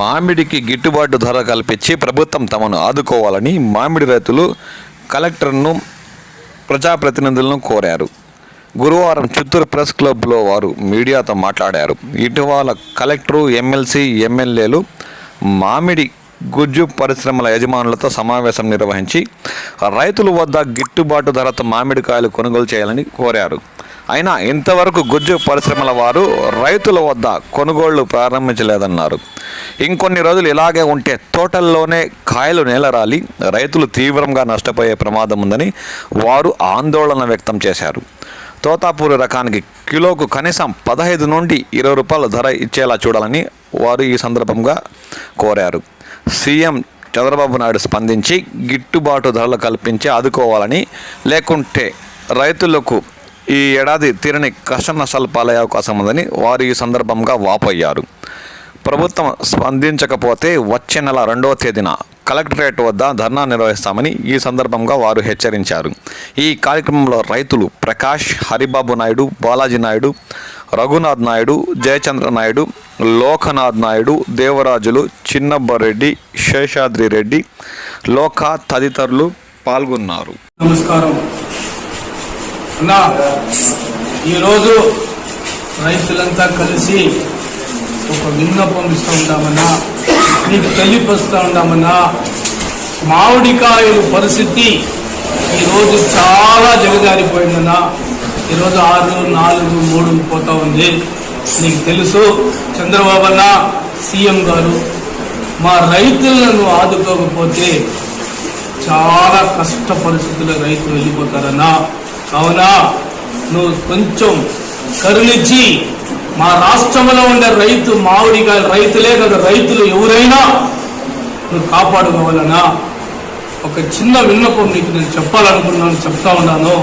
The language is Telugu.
మామిడికి గిట్టుబాటు ధర కల్పించి ప్రభుత్వం తమను ఆదుకోవాలని మామిడి రైతులు కలెక్టర్ను ప్రజాప్రతినిధులను కోరారు. గురువారం చిత్తూరు ప్రెస్ క్లబ్లో వారు మీడియాతో మాట్లాడారు. ఇటీవల కలెక్టరు ఎమ్మెల్సీ ఎమ్మెల్యేలు మామిడి గుజ్జు పరిశ్రమల యజమానులతో సమావేశం నిర్వహించి రైతుల వద్ద గిట్టుబాటు ధరతో మామిడికాయలు కొనుగోలు చేయాలని కోరారు. అయినా ఇంతవరకు గుజ్జు పరిశ్రమల వారు రైతుల వద్ద కొనుగోళ్ళు ప్రారంభించలేదన్నారు. ఇంకొన్ని రోజులు ఇలాగే ఉంటే తోటల్లోనే కాయలు నేలరాలి రైతులు తీవ్రంగా నష్టపోయే ప్రమాదం ఉందని వారు ఆందోళన వ్యక్తం చేశారు. తోతాపూరి రకానికి కిలోకు కనీసం పదహైదు నుండి ఇరవై రూపాయల ధర ఇచ్చేలా చూడాలని వారు ఈ సందర్భంగా కోరారు. సీఎం చంద్రబాబు నాయుడు స్పందించి గిట్టుబాటు ధరలు కల్పించి ఆదుకోవాలని లేకుంటే రైతులకు ఈ ఏడాది తీరని కష్ట నష్టాలు పాలయ్యే అవకాశం ఉందని వారు ఈ సందర్భంగా వాపోయారు. ప్రభుత్వం స్పందించకపోతే వచ్చే నెల రెండవ తేదీన కలెక్టరేట్ వద్ద ధర్నా నిర్వహిస్తామని ఈ సందర్భంగా వారు హెచ్చరించారు. ఈ కార్యక్రమంలో రైతులు ప్రకాష్ హరిబాబు నాయుడు బాలాజీ నాయుడు రఘునాథ్ నాయుడు జయచంద్ర నాయుడు లోకనాథ్ నాయుడు దేవరాజులు చిన్నబ్బరెడ్డి శేషాద్రి రెడ్డి లోక తదితరులు పాల్గొన్నారు. నమస్కారం. అన్నా ఈరోజు రైతులంతా కలిసి ఒక విన్నపం ఇస్తూ ఉంటామన్నా నీకు తెలియపరుస్తూ ఉంటామన్నా మామిడికాయల పరిస్థితి ఈరోజు చాలా జగజారిపోయిందన్నా. ఈరోజు ఆరు నాలుగు మూడు పోతా ఉంది. నీకు తెలుసు చంద్రబాబు అన్న సీఎం గారు మా రైతులను ఆదుకోకపోతే చాలా కష్ట పరిస్థితుల్లో రైతులు వెళ్ళిపోతారన్నా. అవునా నువ్వు కొంచెం కరుణించి మా రాష్ట్రంలో ఉండే రైతు మామిడికాయలు రైతులే కదా రైతులు ఎవరైనా నువ్వు కాపాడుకోవాలన్నా ఒక చిన్న విన్నపం నీకు నేను చెప్పాలనుకున్నాను చెప్తా ఉన్నాను.